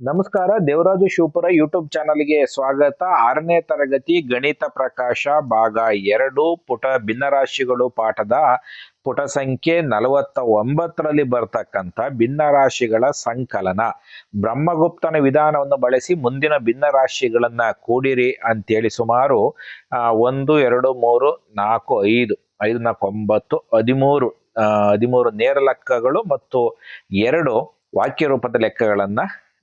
ನಮಸ್ಕಾರ, ದೇವರಾಜು ಶಿವಪುರ ಯೂಟ್ಯೂಬ್ ಚಾನಲ್ಗೆ ಸ್ವಾಗತ. ಆರನೇ ತರಗತಿ ಗಣಿತ ಪ್ರಕಾಶ ಭಾಗ ಎರಡು, ಪುಟ ಭಿನ್ನರಾಶಿಗಳು ಪಾಠದ ಪುಟ ಸಂಖ್ಯೆ ನಲವತ್ತ ಒಂಬತ್ತರಲ್ಲಿ ಬರ್ತಕ್ಕಂಥ ಭಿನ್ನರಾಶಿಗಳ ಸಂಕಲನ. ಬ್ರಹ್ಮಗುಪ್ತನ ವಿಧಾನವನ್ನು ಬಳಸಿ ಮುಂದಿನ ಭಿನ್ನರಾಶಿಗಳನ್ನು ಕೂಡಿರಿ ಅಂತೇಳಿ ಸುಮಾರು ಒಂದು, ಎರಡು, ಮೂರು, ನಾಲ್ಕು, ಐದು ಐದು, ನಾಲ್ಕು, ಒಂಬತ್ತು, ಹದಿಮೂರು ಹದಿಮೂರು ನೇರ ಲೆಕ್ಕಗಳು ಮತ್ತು ಎರಡು ವಾಕ್ಯ ರೂಪದ ಲೆಕ್ಕಗಳನ್ನ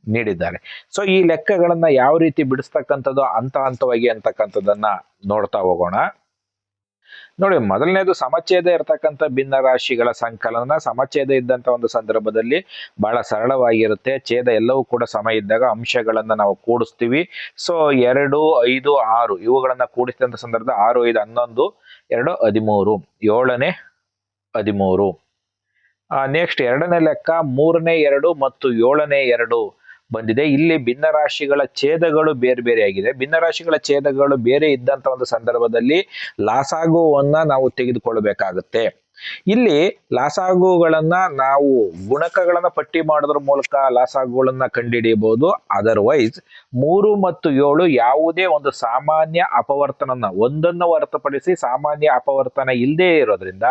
ನೀಡಿದ್ದಾರೆ. ಸೊ ಈ ಲೆಕ್ಕಗಳನ್ನ ಯಾವ ರೀತಿ ಬಿಡಿಸ್ತಕ್ಕಂಥದ್ದು ಹಂತ ಹಂತವಾಗಿ ಅಂತಕ್ಕಂಥದ್ದನ್ನ ನೋಡ್ತಾ ಹೋಗೋಣ. ನೋಡಿ, ಮೊದಲನೇದು ಸಮಚ್ಛೇದ ಇರತಕ್ಕಂಥ ಭಿನ್ನ ರಾಶಿಗಳ ಸಂಕಲನ. ಸಮಚ್ಛೇದ ಇದ್ದಂತ ಒಂದು ಸಂದರ್ಭದಲ್ಲಿ ಬಹಳ ಸರಳವಾಗಿರುತ್ತೆ. ಛೇದ ಎಲ್ಲವೂ ಕೂಡ ಸಮ ಇದ್ದಾಗ ಅಂಶಗಳನ್ನ ನಾವು ಕೂಡಿಸ್ತೀವಿ. ಸೊ ಎರಡು, ಐದು, ಆರು ಇವುಗಳನ್ನ ಕೂಡಿಸಿದಂತ ಸಂದರ್ಭ ಆರು, ಐದು, ಹನ್ನೊಂದು, ಎರಡು, ಹದಿಮೂರು, ಏಳನೇ, ಹದಿಮೂರು. ನೆಕ್ಸ್ಟ್ ಎರಡನೇ ಲೆಕ್ಕ ಮೂರನೇ ಎರಡು ಮತ್ತು ಏಳನೇ ಎರಡು ಬಂದಿದೆ. ಇಲ್ಲಿ ಭಿನ್ನರಾಶಿಗಳ ಛೇದಗಳು ಬೇರೆ ಬೇರೆ ಆಗಿದೆ. ಭಿನ್ನರಾಶಿಗಳ ಛೇದಗಳು ಬೇರೆ ಇದ್ದಂತ ಒಂದು ಸಂದರ್ಭದಲ್ಲಿ ಲಾಸಾಗುವನ್ನ ನಾವು ತೆಗೆದುಕೊಳ್ಳಬೇಕಾಗುತ್ತೆ. ಇಲ್ಲಿ ಲಾಸಾಗುಗಳನ್ನ ನಾವು ಗುಣಕಗಳನ್ನ ಪಟ್ಟಿ ಮಾಡೋದ್ರ ಮೂಲಕ ಲಾಸಾಗುಗಳನ್ನ ಕಂಡುಹಿಡಿಯಬಹುದು ಅದರ್ವೈಸ್ ಮೂರು ಮತ್ತು ಏಳು ಯಾವುದೇ ಒಂದು ಸಾಮಾನ್ಯ ಅಪವರ್ತನನ ಒಂದನ್ನು ಹೊರತುಪಡಿಸಿ ಸಾಮಾನ್ಯ ಅಪವರ್ತನ ಇಲ್ಲದೆ ಇರೋದ್ರಿಂದ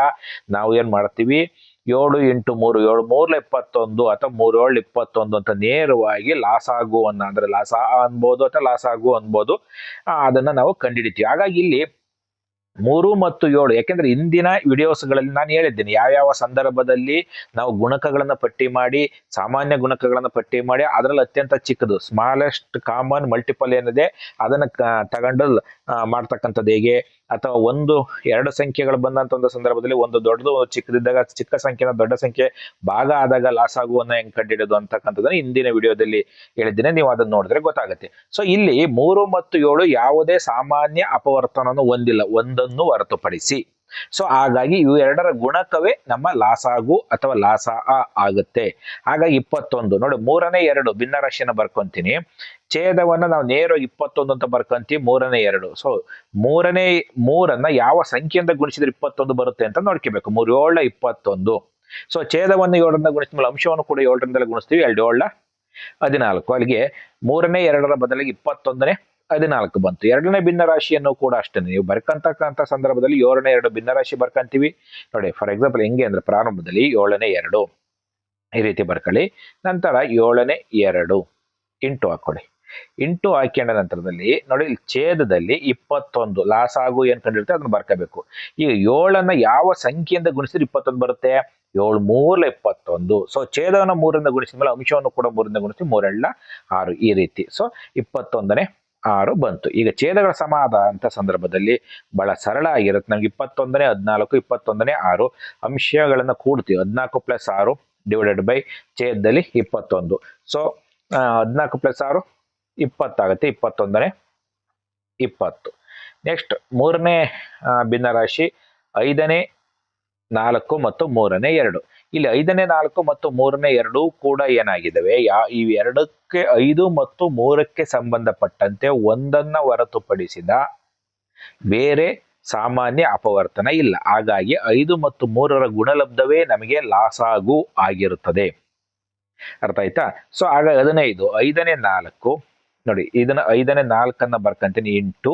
ನಾವು ಏನ್ ಮಾಡ್ತೀವಿ? ಏಳು ಎಂಟು ಮೂರು, ಏಳು ಮೂರ್ಲ ಇಪ್ಪತ್ತೊಂದು ಅಥವಾ ಮೂರು ಏಳು ಇಪ್ಪತ್ತೊಂದು ಅಂತ ನೇರವಾಗಿ ಲಾಸ್ ಆಗು ಅನ್ನ ಅಂದ್ರೆ ಲಾಸ್ ಅನ್ಬೋದು ಅಥವಾ ಆಗು ಅನ್ಬೋದು ಅದನ್ನ ನಾವು ಕಂಡುಹಿಡಿತೀವಿ ಹಾಗಾಗಿ ಇಲ್ಲಿ ಮೂರು ಮತ್ತು ಏಳು, ಯಾಕೆಂದ್ರೆ ಇಂದಿನ ವಿಡಿಯೋಸ್ಗಳಲ್ಲಿ ನಾನು ಹೇಳಿದ್ದೇನೆ, ಯಾವ್ಯಾವ ಸಂದರ್ಭದಲ್ಲಿ ನಾವು ಗುಣಕಗಳನ್ನ ಪಟ್ಟಿ ಮಾಡಿ, ಸಾಮಾನ್ಯ ಗುಣಕಗಳನ್ನ ಪಟ್ಟಿ ಮಾಡಿ, ಅದರಲ್ಲಿ ಅತ್ಯಂತ ಚಿಕ್ಕದು ಸ್ಮಾಲೆಸ್ಟ್ ಕಾಮನ್ ಮಲ್ಟಿಪಲ್ ಏನಿದೆ, ಅದನ್ನ ತಗೊಂಡು ಮಾಡ್ತಕ್ಕಂಥದ್ದು ಹೇಗೆ? ಅಥವಾ ಒಂದು ಎರಡು ಸಂಖ್ಯೆಗಳು ಬಂದಂತ ಒಂದು ಸಂದರ್ಭದಲ್ಲಿ ಒಂದು ದೊಡ್ಡದು ಚಿಕ್ಕದಿದ್ದಾಗ ಚಿಕ್ಕ ಸಂಖ್ಯೆನ ದೊಡ್ಡ ಸಂಖ್ಯೆ, ಭಾಗ ಆದಾಗ ಲಾಸ್ ಆಗುವನ್ನ ಹೆಂಗ್ ಕಂಡಿಡೋದು ಅಂತಕ್ಕಂಥದ್ದನ್ನ ಹಿಂದಿನ ವಿಡಿಯೋದಲ್ಲಿ ಹೇಳಿದ್ದೇನೆ. ನೀವು ಅದನ್ನ ನೋಡಿದ್ರೆ ಗೊತ್ತಾಗುತ್ತೆ. ಸೊ ಇಲ್ಲಿ ಮೂರು ಮತ್ತು ಏಳು ಯಾವುದೇ ಸಾಮಾನ್ಯ ಅಪವರ್ತನವನ್ನು ಹೊಂದಿಲ್ಲ. ಒಂದನ್ನು ಹೊರತುಪಡಿಸಿ. ಸೊ ಹಾಗಾಗಿ ಇವು ಎರಡರ ಗುಣಕವೇ ನಮ್ಮ ಲಾಸಾಗು ಅಥವಾ ಲಾಸ ಆ ಆಗುತ್ತೆ. ಹಾಗಾಗಿ ಇಪ್ಪತ್ತೊಂದು, ನೋಡಿ ಮೂರನೇ ಎರಡು ಭಿನ್ನರಾಶಿನ ಬರ್ಕೊಂತೀನಿ. ಛೇದವನ್ನು ನಾವು ನೇರ ಇಪ್ಪತ್ತೊಂದು ಅಂತ ಬರ್ಕೊಂತೀವಿ, ಮೂರನೇ ಎರಡು. ಸೊ ಮೂರನೇ, ಮೂರನ್ನ ಯಾವ ಸಂಖ್ಯೆಯಿಂದ ಗುಣಿಸಿದ್ರೆ ಇಪ್ಪತ್ತೊಂದು ಬರುತ್ತೆ ಅಂತ ನೋಡ್ಕೋಬೇಕು. ಮೂರು ಏಳ ಇಪ್ಪತ್ತೊಂದು. ಸೊ ಛೇದವನ್ನು ಏಳರಿಂದ ಗುಣಿಸಿದ ಮೇಲೆ ಅಂಶವನ್ನು ಕೂಡ ಏಳರಿಂದಲೇ ಗುಣಿಸ್ತೀವಿ, ಎರಡು ಏಳ ಹದಿನಾಲ್ಕು. ಅಲ್ಲಿಗೆ ಮೂರನೇ ಎರಡರ ಬದಲಿಗೆ ಇಪ್ಪತ್ತೊಂದನೇ ಹದಿನಾಲ್ಕು ಬಂತು. ಎರಡನೇ ಭಿನ್ನರಾಶಿಯನ್ನು ಕೂಡ ಅಷ್ಟೇ. ನೀವು ಬರ್ಕಂತಕ್ಕಂಥ ಸಂದರ್ಭದಲ್ಲಿ ಏಳನೇ ಎರಡು ಭಿನ್ನರಾಶಿ ಬರ್ಕಂತೀವಿ. ನೋಡಿ ಫಾರ್ ಎಕ್ಸಾಂಪಲ್ ಹೆಂಗೆ ಅಂದ್ರೆ ಪ್ರಾರಂಭದಲ್ಲಿ ಏಳನೇ ಎರಡು. ಈ ರೀತಿ ಬರ್ಕೊಳ್ಳಿ. ನಂತರ ಏಳನೇ ಎರಡು. ಇಂಟು ಹಾಕೊಳ್ಳಿ ಇಂಟು ಹಾಕೊಂಡ ನಂತರದಲ್ಲಿ, ನೋಡಿ ಛೇದದಲ್ಲಿ ಇಪ್ಪತ್ತೊಂದು. ಲಾಸ್ ಆಗು ಏನು ಕಂಡಿರುತ್ತೆ, ಅದನ್ನ ಬರ್ಕೋಬೇಕು. ಈಗ ಏಳನ್ನ ಯಾವ ಸಂಖ್ಯೆಯಿಂದ ಗುಣಿಸಿದ್ರೆ ಇಪ್ಪತ್ತೊಂದು ಬರುತ್ತೆ? ಏಳು ಮೂರ್ಲ ಇಪ್ಪತ್ತೊಂದು. ಸೊ ಛೇದವನ್ನು ಮೂರಿಂದ ಗುಣಿಸಿದ ಮೇಲೆ ಅಂಶವನ್ನು ಕೂಡ ಮೂರಿಂದ ಗುಣಿಸಿ ಮೂರೆಳ್ಳ ಆರು. ಈ ರೀತಿ. ಸೊ ಇಪ್ಪತ್ತೊಂದನೇ ಆರು ಬಂತು. ಈಗ ಛೇದಗಳ ಸಮಾದ ಅಂತ ಸಂದರ್ಭದಲ್ಲಿ ಬಹಳ ಸರಳ ಆಗಿರುತ್ತೆ. ನಮ್ಗೆ ಇಪ್ಪತ್ತೊಂದನೇ, ಹದಿನಾಲ್ಕು, ಇಪ್ಪತ್ತೊಂದನೇ ಆರು ಅಂಶಗಳನ್ನು ಕೂಡ್ತೀವಿ. ಹದಿನಾಲ್ಕು ಪ್ಲಸ್ ಆರು ಡಿವೈಡೆಡ್ ಬೈ ಛೇದದಲ್ಲಿ ಇಪ್ಪತ್ತೊಂದು. ಸೊ ಹದಿನಾಲ್ಕು ಪ್ಲಸ್ ಆರು ಇಪ್ಪತ್ತಾಗುತ್ತೆ. ಇಪ್ಪತ್ತೊಂದನೇ ಇಪ್ಪತ್ತು. ನೆಕ್ಸ್ಟ್ ಮೂರನೇ ಭಿನ್ನರಾಶಿ ಐದನೇ, ನಾಲ್ಕು ಮತ್ತು ಮೂರನೇ ಎರಡು. ಇಲ್ಲಿ ಐದನೇ ನಾಲ್ಕು ಮತ್ತು ಮೂರನೇ ಎರಡು ಕೂಡ ಏನಾಗಿದ್ದಾವೆ? ಯಾ ಎರಡಕ್ಕೆ ಐದು ಮತ್ತು ಮೂರಕ್ಕೆ ಸಂಬಂಧಪಟ್ಟಂತೆ ಒಂದನ್ನ ಹೊರತುಪಡಿಸಿದ ಬೇರೆ ಸಾಮಾನ್ಯ ಅಪವರ್ತನ ಇಲ್ಲ. ಹಾಗಾಗಿ ಐದು ಮತ್ತು ಮೂರರ ಗುಣಲಬ್ಧವೇ ನಮಗೆ ಲಾಸಾಗು ಆಗಿರುತ್ತದೆ. ಅರ್ಥ ಆಯ್ತಾ? ಸೊ ಆಗ ಹದಿನೈದು, ಐದನೇ ನಾಲ್ಕು, ನೋಡಿ, ಇದನ್ನ ಐದನೇ ನಾಲ್ಕನ್ನ ಬರ್ಕಂತೀನಿ ಇಂಟು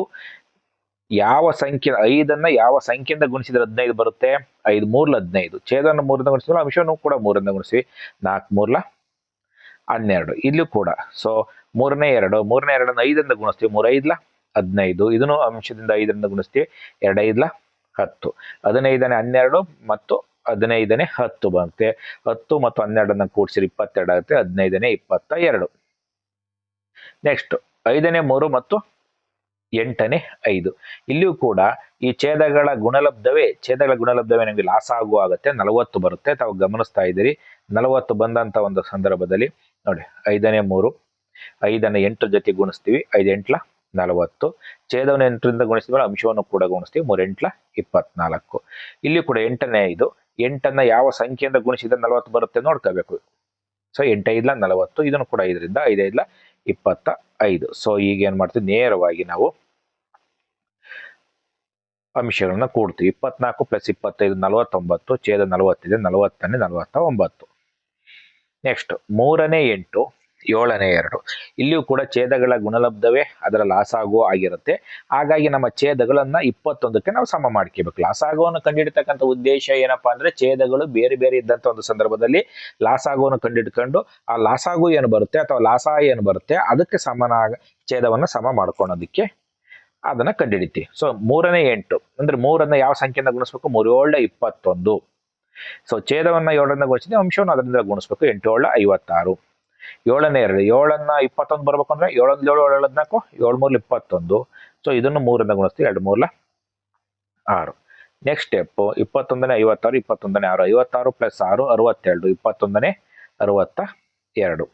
ಯಾವ ಸಂಖ್ಯೆ ಐದನ್ನ ಯಾವ ಸಂಖ್ಯೆಯಿಂದ ಗುಣಿಸಿದ್ರೆ ಹದಿನೈದು ಬರುತ್ತೆ? ಐದು ಮೂರ್ಲ ಹದಿನೈದು. ಛೇದನ ಮೂರಿಂದ ಗುಣಿಸಿದ್ರೆ ಅಂಶವನ್ನು ಕೂಡ ಮೂರಿಂದ ಗುಣಿಸಿ ನಾಲ್ಕು ಮೂರ್ಲ ಹನ್ನೆರಡು. ಇಲ್ಲೂ ಕೂಡ. ಸೊ ಮೂರನೇ ಎರಡು. ಮೂರನೇ ಎರಡನ್ನ ಐದರಿಂದ ಗುಣಿಸ್ತೀವಿ. ಮೂರ ಐದ್ಲ ಹದಿನೈದು. ಇದನ್ನು ಅಂಶದಿಂದ ಐದರಿಂದ ಗುಣಿಸ್ತೀವಿ. ಎರಡು ಐದ್ಲ ಹತ್ತು. ಹದಿನೈದನೇ ಹನ್ನೆರಡು ಮತ್ತು ಹದಿನೈದನೇ ಹತ್ತು ಬಂತೆ. ಹತ್ತು ಮತ್ತು ಹನ್ನೆರಡನ್ನ ಕೂಡಿಸಿದ್ರೆ ಇಪ್ಪತ್ತೆರಡು ಆಗುತ್ತೆ. ಹದಿನೈದನೇ ಇಪ್ಪತ್ತ ಎರಡು. ನೆಕ್ಸ್ಟ್ ಐದನೇ ಮೂರು ಮತ್ತು ಎಂಟನೇ ಐದು. ಇಲ್ಲಿಯೂ ಕೂಡ ಈ ಛೇದಗಳ ಗುಣಲಬ್ಧವೇ ಛೇದಗಳ ಗುಣಲಬ್ಧವೇ ನಿಮಗೆ ಲಾಸ್ ಆಗುವ ಆಗುತ್ತೆ, ನಲವತ್ತು ಬರುತ್ತೆ. ತಾವು ಗಮನಿಸ್ತಾ ಇದ್ದೀರಿ, ನಲವತ್ತು ಬಂದಂತ ಒಂದು ಸಂದರ್ಭದಲ್ಲಿ. ನೋಡಿ, ಐದನೇ ಮೂರು, ಐದನೇ ಎಂಟು ಜೊತೆ ಗುಣಿಸ್ತೀವಿ ಐದು ಎಂಟ್ಲ ನಲವತ್ತು. ಛೇದವನ್ನು ಎಂಟರಿಂದ ಗುಣಿಸಿದ ಅಂಶವನ್ನು ಕೂಡ ಗುಣಿಸ್ತೀವಿ, ಮೂರೆಂಟ್ಲ ಇಪ್ಪತ್ನಾಲ್ಕು. ಇಲ್ಲಿ ಕೂಡ ಎಂಟನೇ ಐದು, ಎಂಟನ್ನ ಯಾವ ಸಂಖ್ಯೆಯಿಂದ ಗುಣಿಸಿದ್ರೆ ನಲವತ್ತು ಬರುತ್ತೆ ನೋಡ್ಕೋಬೇಕು. ಸೊ ಎಂಟೈದ್ಲ ನಲವತ್ತು, ಇದನ್ನು ಕೂಡ ಐದರಿಂದ ಐದೈದ್ಲ ಇಪ್ಪತ್ತ ಐದು. ಸೊ ಈಗ ಏನು ಮಾಡ್ತೀವಿ? ನೇರವಾಗಿ ನಾವು ಅಂಶಗಳನ್ನ ಕೂಡ್ತೀವಿ. ಇಪ್ಪತ್ನಾಲ್ಕು ಪ್ಲಸ್ ಇಪ್ಪತ್ತೈದು, ನಲವತ್ತೊಂಬತ್ತು, ಛೇದ ನಲವತ್ತಿದೆ, ನಲವತ್ತನೇ ನಲವತ್ತ ಒಂಬತ್ತು ನೆಕ್ಸ್ಟ್ ಮೂರನೇ ಎಂಟು. ಏಳನೇ ಎರಡು. ಇಲ್ಲಿಯೂ ಕೂಡ ಛೇದಗಳ ಗುಣಲಬ್ಧವೇ ಅದರ ಲಾಸಾಗೋ ಆಗಿರುತ್ತೆ. ಹಾಗಾಗಿ ನಮ್ಮ ಛೇದಗಳನ್ನ ಇಪ್ಪತ್ತೊಂದಕ್ಕೆ ನಾವು ಸಮ ಮಾಡ್ಕೋಬೇಕು. ಲಾಸಾಗುವನ್ನು ಕಂಡುಹಿಡಿತಕ್ಕಂಥ ಉದ್ದೇಶ ಏನಪ್ಪಾ ಅಂದ್ರೆ ಛೇದಗಳು ಬೇರೆ ಬೇರೆ ಇದ್ದಂತ ಒಂದು ಸಂದರ್ಭದಲ್ಲಿ ಲಾಸಾಗುವನ್ನು ಕಂಡುಹಿಡ್ಕೊಂಡು ಆ ಲಾಸಾಗು ಏನು ಬರುತ್ತೆ ಅಥವಾ ಲಾಸಾ ಏನು ಬರುತ್ತೆ ಅದಕ್ಕೆ ಸಮನಾಗ ಛೇದವನ್ನ ಸಮ ಮಾಡ್ಕೊಳೋದಕ್ಕೆ ಅದನ್ನ ಕಂಡುಹಿಡಿತೀವಿ ಸೊ ಮೂರನೇ ಎಂಟು. ಅಂದ್ರೆ ಮೂರನ್ನ ಯಾವ ಸಂಖ್ಯೆಯಿಂದ ಗುಣಿಸ್ಬೇಕು? ಮೂರು ಏಳ ಇಪ್ಪತ್ತೊಂದು. ಸೊ ಛೇದವನ್ನ ಏಳರಿಂದ ಗುಣಿಸಿದ್ರೆ ಅಂಶವನ್ನು ಅದರಿಂದ ಗುಣಿಸ್ಬೇಕು. ಎಂಟು ಏಳು ಐವತ್ತಾರು. ಏಳನೇ ಎರಡು, ಏಳನ್ನ ಇಪ್ಪತ್ತೊಂದು ಬರ್ಬೇಕು ಅಂದ್ರೆ ಏಳೊಂದು, ಏಳು ಏಳು ಹದಿನಾಲ್ಕು, ಏಳು ಮೂರ್ಲಿ ಇಪ್ಪತ್ತೊಂದು. ಸೊ ಇದನ್ನು ಮೂರರಿಂದ ಗುಣಿಸ್ತೀವಿ, ಎರಡು ಮೂರ್ಲ ಆರು. ನೆಕ್ಸ್ಟ್ ಸ್ಟೆಪ್ ಇಪ್ಪತ್ತೊಂದನೇ, ಐವತ್ತಾರು, ಇಪ್ಪತ್ತೊಂದನೇ, ಆರು. ಐವತ್ತಾರು ಪ್ಲಸ್ ಆರು, ಅರವತ್ತೆರಡು. ಇಪ್ಪತ್ತೊಂದನೇ ಅರವತ್ತ ಎರಡು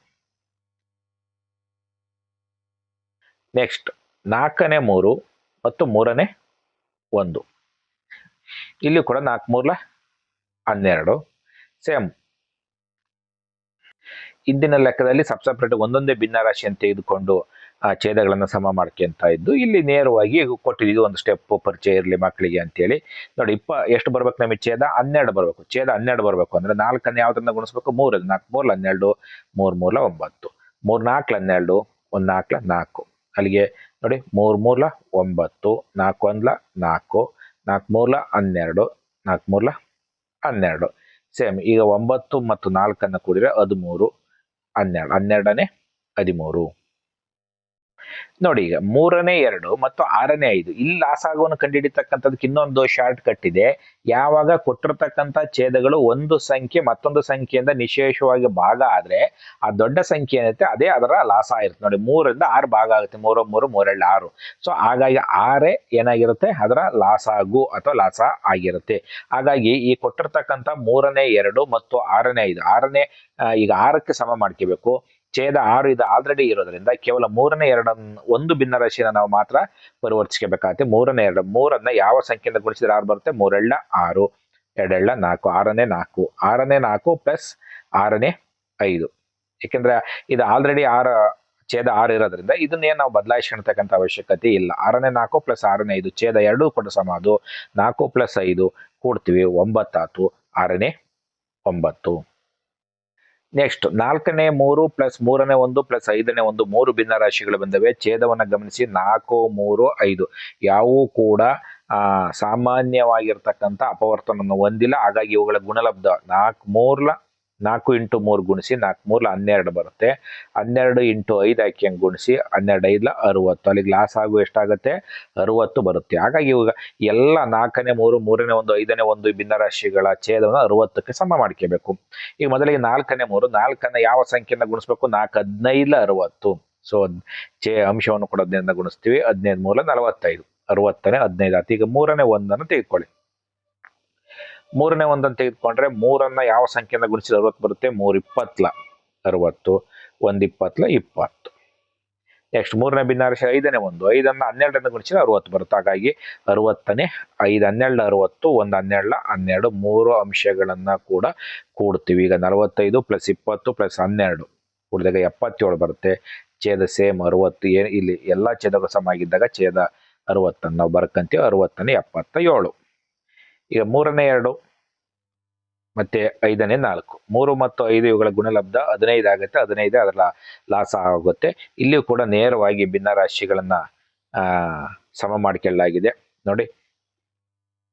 ನೆಕ್ಸ್ಟ್ ನಾಲ್ಕನೇ ಮೂರು ಮತ್ತು ಮೂರನೇ ಒಂದು. ಇಲ್ಲಿ ಕೂಡ ನಾಲ್ಕು ಮೂರ್ಲ ಹನ್ನೆರಡು. ಸೇಮ್ ಇಂದಿನ ಲೆಕ್ಕದಲ್ಲಿ ಸಬ್ ಸಪ್ರೇಟ್ ಒಂದೊಂದೇ ಭಿನ್ನರಾಶಿಯನ್ನು ತೆಗೆದುಕೊಂಡು, ಆ, ಛೇದಗಳನ್ನು ಸಮ ಮಾಡ್ಕೊಂತ ಇದ್ದು, ಇಲ್ಲಿ ನೇರವಾಗಿ ಕೊಟ್ಟಿದ್ದು ಒಂದು ಸ್ಟೆಪ್ ಪರಿಚಯ ಇರಲಿ ಮಕ್ಕಳಿಗೆ ಅಂತೇಳಿ. ನೋಡಿ, ಇಪ್ಪ, ಎಷ್ಟು ಬರ್ಬೇಕು ನಮಗೆ ಛೇದ? ಹನ್ನೆರಡು ಬರಬೇಕು. ಛೇದ ಹನ್ನೆರಡು ಬರಬೇಕು ಅಂದ್ರೆ ನಾಲ್ಕನ್ನು ಯಾವ್ದನ್ನ ಗುಣಿಸ್ಬೇಕು? ಮೂರು, ನಾಲ್ಕು ಮೂರ್ಲ ಹನ್ನೆರಡು, ಮೂರು ಮೂರ್ಲ ಒಂಬತ್ತು. ಮೂರು, ನಾಲ್ಕು, ಹನ್ನೆರಡು, ಒಂದು ನಾಲ್ಕಲ ನಾಲ್ಕು. ಅಲ್ಲಿಗೆ ನೋಡಿ, ಮೂರು ಮೂರ್ಲ ಒಂಬತ್ತು, ನಾಲ್ಕು, ಒಂದ್ಲ, ನಾಲ್ಕು ನಾಲ್ಕು ಮೂರ್ಲ ಹನ್ನೆರಡು, ನಾಲ್ಕು ಮೂರ್ಲ ಹನ್ನೆರಡು. ಸೇಮ್, ಈಗ ಒಂಬತ್ತು ಮತ್ತು ನಾಲ್ಕನ್ನು ಕೂಡಿದ್ರೆ ಹದಿಮೂರು ಹನ್ನೆರಡು ಹನ್ನೆರಡನೇ ಹದಿಮೂರು ನೋಡಿ, ಈಗ ಮೂರನೇ ಎರಡು ಮತ್ತು ಆರನೇ ಐದು. ಇಲ್ಲಿ ಲಾಸಾಗುವನ್ನು ಕಂಡುಹಿಡಿತಕ್ಕಂಥದಕ್ಕೆ ಇನ್ನೊಂದು ಶಾರ್ಟ್ ಕಟ್ ಇದೆ. ಯಾವಾಗ ಕೊಟ್ಟಿರ್ತಕ್ಕಂಥ ಛೇದಗಳು ಒಂದು ಸಂಖ್ಯೆ ಮತ್ತೊಂದು ಸಂಖ್ಯೆಯಿಂದ ನಿಶೇಷವಾಗಿ ಭಾಗ ಆದರೆ, ಆ ದೊಡ್ಡ ಸಂಖ್ಯೆ ಏನೈತೆ ಅದೇ ಅದರ ಲಾಸ ಇರುತ್ತೆ ನೋಡಿ ಮೂರರಿಂದ ಆರು ಭಾಗ ಆಗುತ್ತೆ. ಮೂರು ಮೂರು ಮೂರೆರಡು ಆರು. ಸೊ ಹಾಗಾಗಿ ಆರೇ ಏನಾಗಿರುತ್ತೆ? ಅದರ ಲಾಸಾಗು ಅಥವಾ ಲಾಸ ಆಗಿರುತ್ತೆ. ಹಾಗಾಗಿ ಈ ಕೊಟ್ಟಿರ್ತಕ್ಕಂಥ ಮೂರನೇ ಎರಡು ಮತ್ತು ಆರನೇ ಐದು. ಆರನೇ ಈಗ ಆರಕ್ಕೆ ಸಮ ಮಾಡ್ಕೋಬೇಕು. ಛೇದ ಆರು ಇದು ಆಲ್ರೆಡಿ ಇರೋದ್ರಿಂದ ಕೇವಲ ಮೂರನೇ ಎರಡನ್ನು ಒಂದು ಭಿನ್ನರಾಶಿಯನ್ನು ನಾವು ಮಾತ್ರ ಪರಿವರ್ತಿಸ್ಕೋಬೇಕಾಗುತ್ತೆ. ಮೂರನೇ ಎರಡು, ಮೂರನ್ನ ಯಾವ ಸಂಖ್ಯೆಯಿಂದ ಗುಣಿಸಿದ್ರೆ ಆರು ಬರುತ್ತೆ? ಮೂರೆಳ್ಳ ಆರು ಎರಡೆಳ್ಳ ನಾಲ್ಕು, ಆರನೇ ನಾಲ್ಕು. ಆರನೇ ನಾಲ್ಕು ಪ್ಲಸ್ ಆರನೇ ಐದು. ಏಕೆಂದ್ರೆ ಇದು ಆಲ್ರೆಡಿ ಆರು, ಛೇದ ಆರು ಇರೋದ್ರಿಂದ ಇದನ್ನೇನು ನಾವು ಬದಲಾಯಿಸ್ಕೊಳ್ತಕ್ಕಂಥ ಅವಶ್ಯಕತೆ ಇಲ್ಲ. ಆರನೇ ನಾಲ್ಕು ಪ್ಲಸ್ ಆರನೇ ಐದು, ಛೇದ ಎರಡು ಕೂಡ ಸಮ ಅದು ನಾಲ್ಕು ಪ್ಲಸ್ ಐದು ಕೂಡ್ತೀವಿ, ಒಂಬತ್ತಾತು, ಆರನೇ ಒಂಬತ್ತು. ನೆಕ್ಸ್ಟ್ ನಾಲ್ಕನೇ ಮೂರು ಪ್ಲಸ್ ಮೂರನೇ ಒಂದು ಪ್ಲಸ್ ಐದನೇ ಒಂದು ಮೂರು ಭಿನ್ನ ರಾಶಿಗಳು ಬಂದವೆ. ಛೇದವನ್ನ ಗಮನಿಸಿ, ನಾಲ್ಕು, ಮೂರು, ಐದು. ಯಾವೂ ಕೂಡ ಸಾಮಾನ್ಯವಾಗಿರ್ತಕ್ಕಂಥ ಅಪವರ್ತನವನ್ನು ಹೊಂದಿಲ್ಲ. ಹಾಗಾಗಿ ಇವುಗಳ ಗುಣಲಬ್ಧ ನಾಲ್ಕು, ಮೂರ್ಲ ನಾಲ್ಕು ಇಂಟು ಮೂರು ಗುಣಿಸಿ ನಾಲ್ಕು ಮೂರ್ಲ ಹನ್ನೆರಡು ಬರುತ್ತೆ. ಹನ್ನೆರಡು ಇಂಟು ಐದು ಹಾಕಿ ಹಂಗೆ ಗುಣಿಸಿ? ಹನ್ನೆರಡು ಐದಲ್ಲ ಅರುವತ್ತು. ಅಲ್ಲಿಗೆ ಲಾಸ್ ಆಗು ಎಷ್ಟಾಗುತ್ತೆ? ಅರುವತ್ತು ಬರುತ್ತೆ. ಹಾಗಾಗಿ ಇವಾಗ ಎಲ್ಲ ನಾಲ್ಕನೇ ಮೂರು, ಮೂರನೇ ಒಂದು, ಐದನೇ ಒಂದು ಭಿನ್ನರಾಶಿಗಳ ಛೇದವನ್ನು ಅರುವತ್ತಕ್ಕೆ ಸಮ ಮಾಡ್ಕೋಬೇಕು. ಈಗ ಮೊದಲಿಗೆ ನಾಲ್ಕನೇ ಮೂರು, ನಾಲ್ಕನ್ನ ಯಾವ ಸಂಖ್ಯೆಯಿಂದ ಗುಣಿಸ್ಬೇಕು? ನಾಲ್ಕು ಹದಿನೈದಲ್ಲ ಅರುವತ್ತು. ಸೊ ಚೇ ಅಂಶವನ್ನು ಕೂಡ ಹದಿನೈದನ್ನ ಗುಣಿಸ್ತೀವಿ. ಹದಿನೈದು ಮೂಲ ನಲವತ್ತೈದು. ಅರುವತ್ತನೇ, ಹದಿನೈದು ಆಯ್ತು. ಈಗ ಮೂರನೇ ಒಂದನ್ನು ತೆಗೆದುಕೊಳ್ಳಿ. ಮೂರನೇ ಒಂದನ್ನು ತೆಗೆದುಕೊಂಡ್ರೆ ಮೂರನ್ನು ಯಾವ ಸಂಖ್ಯೆಯಿಂದ ಗುಣಿಸಿದ ಅರವತ್ತು ಬರುತ್ತೆ? ಮೂರು ಇಪ್ಪತ್ತಲ ಅರವತ್ತು ಒಂದು ಇಪ್ಪತ್ತಲ ಇಪ್ಪತ್ತು. ನೆಕ್ಸ್ಟ್ ಮೂರನೇ ಭಿನ್ನಾರಿಸಿ ಐದನೇ ಒಂದು. ಐದನ್ನು ಹನ್ನೆರಡನ್ನು ಗುಣಿಸಿದ್ರೆ ಅರವತ್ತು ಬರುತ್ತೆ. ಹಾಗಾಗಿ ಅರವತ್ತನೇ ಐದು, ಹನ್ನೆರಡು, ಅರವತ್ತು, ಒಂದು ಹನ್ನೆರಡು ಹನ್ನೆರಡು ಮೂರು ಅಂಶಗಳನ್ನು ಕೂಡ ಕೂಡ್ತೀವಿ. ಈಗ ನಲವತ್ತೈದು ಪ್ಲಸ್ ಇಪ್ಪತ್ತು ಪ್ಲಸ್ ಹನ್ನೆರಡು ಕೂಡಿದಾಗ ಎಪ್ಪತ್ತೇಳು ಬರುತ್ತೆ. ಛೇದ ಸೇಮ್ ಅರವತ್ತು. ಏನು ಇಲ್ಲಿ ಎಲ್ಲ ಛೇದಗಳು ಸಮ ಆಗಿದ್ದಾಗ ಛೇದ ಅರವತ್ತನ್ನು ನಾವು ಬರ್ಕಂತೀವಿ. ಅರವತ್ತನೇ ಎಪ್ಪತ್ತ ಏಳು ಈಗ ಮೂರನೇ ಎರಡು. ಮತ್ತೆ ಐದನೇ ನಾಲ್ಕು. ಮೂರು ಮತ್ತು ಐದು ಇವುಗಳ ಗುಣಲಬ್ಧ ಹದಿನೈದು ಆಗುತ್ತೆ. ಹದಿನೈದು ಅದರ ಲಾಸ ಆಗುತ್ತೆ. ಇಲ್ಲಿಯೂ ಕೂಡ ನೇರವಾಗಿ ಭಿನ್ನರಾಶಿಗಳನ್ನ ಸಮ ಮಾಡ್ಕೊಳ್ಳಲಾಗಿದೆ ನೋಡಿ.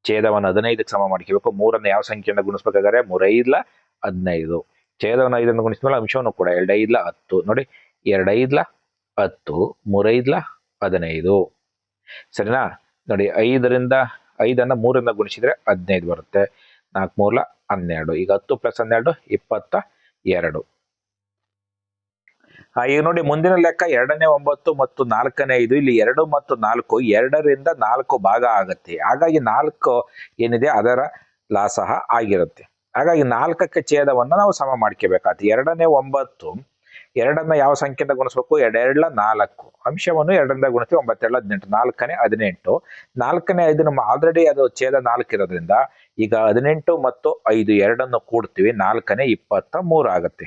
ಛೇದವನ್ನು ಹದಿನೈದಕ್ಕೆ ಸಮ ಮಾಡ್ಕೋಬೇಕು. ಮೂರನ್ನು ಯಾವ ಸಂಖ್ಯೆಯನ್ನು ಗುಣಿಸ್ಬೇಕಾದ್ರೆ ಮೂರೈದ್ಲ ಹದಿನೈದು. ಛೇದವನ್ನು ಐದನ್ನು ಗುಣಿಸಿದ್ಮೇಲೆ ಅಂಶವನ್ನು ಕೂಡ ಎರಡು ಐದ್ಲ ಹತ್ತು. ನೋಡಿ. ಎರಡು ಐದ್ಲ ಹತ್ತು, ಮೂರೈದ್ಲ ಹದಿನೈದು. ಸರಿನಾ? ನೋಡಿ. ಐದರಿಂದ, ಐದನ್ನು ಮೂರರಿಂದ ಗುಣಿಸಿದ್ರೆ ಹದಿನೈದು ಬರುತ್ತೆ. ನಾಲ್ಕು ಮೂರ್ಲ ಹನ್ನೆರಡು. ಈಗ ಹತ್ತು ಪ್ಲಸ್ ಹನ್ನೆರಡು, ಇಪ್ಪತ್ತ ಎರಡು. ಈಗ ನೋಡಿ ಮುಂದಿನ ಲೆಕ್ಕ ಎರಡನೇ ಒಂಬತ್ತು ಮತ್ತು ನಾಲ್ಕನೇ ಇದು ಇಲ್ಲಿ ಎರಡು ಮತ್ತು ನಾಲ್ಕು, ಎರಡರಿಂದ ನಾಲ್ಕು ಭಾಗ ಆಗುತ್ತೆ. ಹಾಗಾಗಿ ನಾಲ್ಕು ಏನಿದೆ? ಅದರ ಲಾಸಹ ಆಗಿರುತ್ತೆ. ಹಾಗಾಗಿ ನಾಲ್ಕಕ್ಕೆ ಛೇದವನ್ನು ನಾವು ಸಮ ಮಾಡ್ಕೋಬೇಕಾಗ್ತದೆ. ಎರಡನೇ ಒಂಬತ್ತು ಎರಡನ್ನ ಯಾವ ಸಂಖ್ಯೆಯಿಂದ ಗುಣಿಸ್ಬೇಕು? ಎರಡೆರಡ್ಲ ನಾಲ್ಕು. ಅಂಶವನ್ನು ಎರಡರಿಂದ ಗುಣಿಸಿ ಒಂಬತ್ತೆರಡು ಹದಿನೆಂಟು. ನಾಲ್ಕನೇ ಹದಿನೆಂಟು. ನಾಲ್ಕನೇ ಐದು ನಮ್ಮ ಆಲ್ರೆಡಿ ಅದು ಛೇದ ನಾಲ್ಕು ಇರೋದ್ರಿಂದ ಈಗ ಹದಿನೆಂಟು ಮತ್ತು ಐದು ಎರಡನ್ನು ಕೂಡ್ತೀವಿ. ನಾಲ್ಕನೇ ಇಪ್ಪತ್ತ ಮೂರು ಆಗುತ್ತೆ.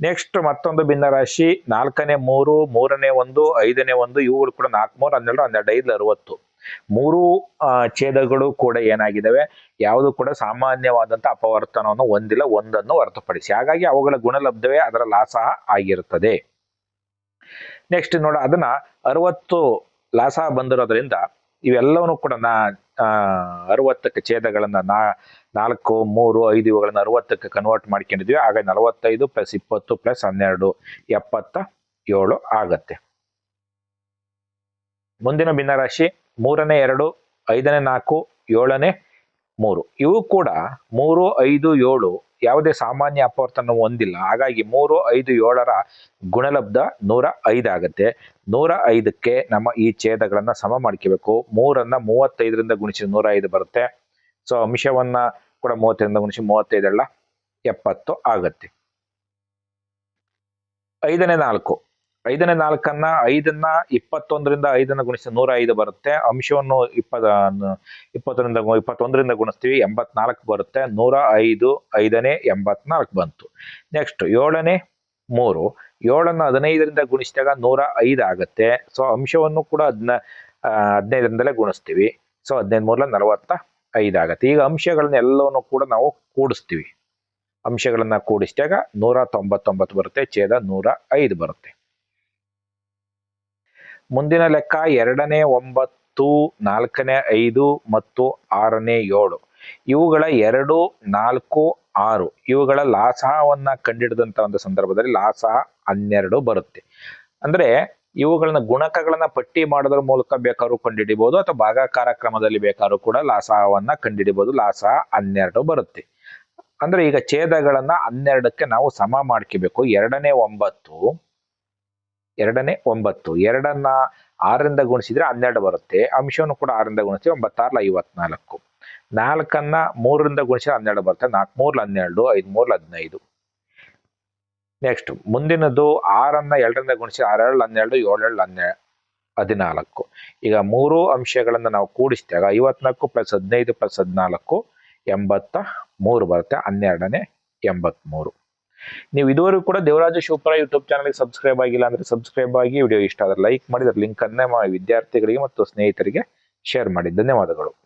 ನೆಕ್ಸ್ಟ್ ಮತ್ತೊಂದು ಭಿನ್ನರಾಶಿ ನಾಲ್ಕನೇ ಮೂರು, ಮೂರನೇ ಒಂದು, ಐದನೇ ಒಂದು, ಇವುಗಳು ಕೂಡ ನಾಲ್ಕು, ಮೂರು, ಹನ್ನೆರಡು ಹನ್ನೆರಡು, ಐದು, ಅರವತ್ತು. ಮೂರು ಛೇದಗಳು ಕೂಡ ಏನಾಗಿದ್ದಾವೆ? ಯಾವುದು ಕೂಡ ಸಾಮಾನ್ಯವಾದಂತ ಅಪವರ್ತನವನ್ನು ಹೊಂದಿಲ್ಲ, ಒಂದನ್ನು ಹೊರತುಪಡಿಸಿ. ಹಾಗಾಗಿ ಅವುಗಳ ಗುಣಲಬ್ಧವೇ ಅದರ ಲಾಸಹ ಆಗಿರುತ್ತದೆ. ನೆಕ್ಸ್ಟ್ ನೋಡ, ಅದನ್ನ ಅರವತ್ತು ಲಾಸ ಬಂದಿರೋದ್ರಿಂದ ಇವೆಲ್ಲವನ್ನು ಕೂಡ ನಾ ಅರವತ್ತಕ್ಕೆ ಛೇದಗಳನ್ನ ನಾ, ನಾಲ್ಕು, ಮೂರು, ಐದು ಇವುಗಳನ್ನ ಅರವತ್ತಕ್ಕೆ ಕನ್ವರ್ಟ್ ಮಾಡ್ಕೊಂಡಿದ್ವಿ. ಆಗ ನಲವತ್ತೈದು ಪ್ಲಸ್ ಇಪ್ಪತ್ತು ಪ್ಲಸ್ ಹನ್ನೆರಡು, ಎಪ್ಪತ್ತ ಏಳು ಆಗತ್ತೆ. ಮುಂದಿನ ಭಿನ್ನರಾಶಿ? ಮೂರನೇ ಎರಡು, ಐದನೇ ನಾಲ್ಕು, ಏಳನೇ ಮೂರು. ಇವು ಕೂಡ ಮೂರು, ಐದು, ಏಳು ಯಾವುದೇ ಸಾಮಾನ್ಯ ಅಪವರ್ತನ ಹೊಂದಿಲ್ಲ. ಹಾಗಾಗಿ ಮೂರು, ಐದು, ಏಳರ ಗುಣಲಬ್ಧ ನೂರ ಐದು ನೂರ ಐದಕ್ಕೆ ನಮ್ಮ ಈ ಛೇದಗಳನ್ನ ಸಮ ಮಾಡ್ಕೋಬೇಕು. ಮೂರನ್ನ ಮೂವತ್ತೈದರಿಂದ ಗುಣಿಸಿ ನೂರ ಐದು ಬರುತ್ತೆ. ಸೊ ಅಂಶವನ್ನ ಕೂಡ ಮೂವತ್ತೈದರಿಂದ ಗುಣಿಸಿ ಮೂವತ್ತೈದೆಲ್ಲ ಎಪ್ಪತ್ತು ಆಗತ್ತೆ. ಐದನೇ ನಾಲ್ಕು. ಐದನೇ ನಾಲ್ಕನ್ನ, ಐದನ್ನ ಇಪ್ಪತ್ತೊಂದರಿಂದ ಐದನ್ನ ಗುಣಿಸಿ ನೂರ ಐದು ಬರುತ್ತೆ. ಅಂಶವನ್ನು ಇಪ್ಪತ್ತ, ಇಪ್ಪತ್ತರಿಂದ ಇಪ್ಪತ್ತೊಂದರಿಂದ ಗುಣಿಸ್ತೀವಿ, ಎಂಬತ್ನಾಲ್ಕು ಬರುತ್ತೆ. ನೂರ ಐದು ಐದನೇ, ಎಂಬತ್ನಾಲ್ಕು ಬಂತು. ನೆಕ್ಸ್ಟ್ ಏಳನೇ, ಮೂರು. ಏಳನ್ನು ಹದಿನೈದರಿಂದ ಗುಣಿಸಿದಾಗ ನೂರ ಐದು ಆಗುತ್ತೆ. ಸೊ ಅಂಶವನ್ನು ಕೂಡ ಹದಿನ ಹದಿನೈದರಿಂದಲೇ ಗುಣಿಸ್ತೀವಿ. ಸೊ ಹದಿನೈದು ಮೂರಲ್ಲ ನಲವತ್ತ ಐದು ಆಗುತ್ತೆ. ಈಗ ಅಂಶಗಳನ್ನ ಎಲ್ಲವನ್ನು ಕೂಡ ನಾವು ಕೂಡಿಸ್ತೀವಿ. ಅಂಶಗಳನ್ನು ಕೂಡಿಸಿದಾಗ ನೂರ ತೊಂಬತ್ತೊಂಬತ್ತು ಬರುತ್ತೆ. ಛೇದ ನೂರ ಐದು ಬರುತ್ತೆ. ಮುಂದಿನ ಲೆಕ್ಕ ಎರಡನೇ ಒಂಬತ್ತು, ನಾಲ್ಕನೇ ಐದು ಮತ್ತು ಆರನೇ ಏಳು. ಇವುಗಳ ಎರಡು, ನಾಲ್ಕು, ಆರು. ಇವುಗಳ ಲಾಸಹವನ್ನ ಕಂಡಿಡಿದಂತ ಒಂದು ಸಂದರ್ಭದಲ್ಲಿ ಲಾಸಹ ಹನ್ನೆರಡು ಬರುತ್ತೆ. ಅಂದ್ರೆ ಇವುಗಳನ್ನ ಗುಣಕಗಳನ್ನ ಪಟ್ಟಿ ಮಾಡೋದ್ರ ಮೂಲಕ ಬೇಕಾದ್ರೂ ಕಂಡುಹಿಡಿಬಹುದು ಅಥವಾ ಭಾಗಾಕಾರ ಕ್ರಮದಲ್ಲಿ ಬೇಕಾದ್ರೂ ಕೂಡ ಲಾಸಹವನ್ನ ಕಂಡುಹಿಡಿಬಹುದು ಲಾಸಹ ಹನ್ನೆರಡು ಬರುತ್ತೆ. ಅಂದ್ರೆ ಈಗ ಛೇದಗಳನ್ನ ಹನ್ನೆರಡಕ್ಕೆ ನಾವು ಸಮ ಮಾಡ್ಕೋಬೇಕು. ಎರಡನೇ ಒಂಬತ್ತು ಎರಡನೇ ಒಂಬತ್ತು. ಎರಡನ್ನ ಆರರಿಂದ ಗುಣಿಸಿದ್ರೆ ಹನ್ನೆರಡು ಬರುತ್ತೆ. ಅಂಶವನ್ನು ಕೂಡ ಆರರಿಂದ ಗುಣಿಸಿ ಒಂಬತ್ತಾರ್ಲ ಐವತ್ನಾಲ್ಕು. ನಾಲ್ಕನ್ನ ಮೂರರಿಂದ ಗುಣಿಸಿದ್ರೆ ಹನ್ನೆರಡು ಬರುತ್ತೆ. ನಾಲ್ಕು, ಮೂರ್ಲ ಹನ್ನೆರಡು, ಐದು, ಮೂರ್ಲ ಹದಿನೈದು. ನೆಕ್ಸ್ಟ್ ಮುಂದಿನದು ಆರನ್ನ ಎರಡರಿಂದ ಗುಣಿಸಿ ಆರೇಳು, ಹನ್ನೆರಡು, ಏಳೇಳು, ಹನ್ನೆ, ಹದಿನಾಲ್ಕು. ಈಗ ಮೂರು ಅಂಶಗಳನ್ನು ನಾವು ಕೂಡಿಸಿದಾಗ ಐವತ್ನಾಲ್ಕು ಪ್ಲಸ್ ಹದಿನೈದು ಪ್ಲಸ್ ಹದಿನಾಲ್ಕು, ಎಂಬತ್ತ ಮೂರು ಬರುತ್ತೆ. ಹನ್ನೆರಡನೇ ಎಂಬತ್ಮೂರು. ನೀವು ಇದುವರೆಗೂ ಕೂಡ ದೇವರಾಜ ಶಿವಪುರ ಯೂಟ್ಯೂಬ್ ಚಾನಲ್ಗೆ ಸಬ್ಸ್ಕ್ರೈಬ್ ಆಗಿಲ್ಲ ಅಂದ್ರೆ ಸಬ್ಸ್ಕ್ರೈಬ್ ಆಗಿ ವಿಡಿಯೋ ಇಷ್ಟ ಆದ್ರೆ ಲೈಕ್ ಮಾಡಿ ಲಿಂಕನ್ನೇ ವಿದ್ಯಾರ್ಥಿಗಳಿಗೆ ಮತ್ತು ಸ್ನೇಹಿತರಿಗೆ ಶೇರ್ ಮಾಡಿ. ಧನ್ಯವಾದಗಳು.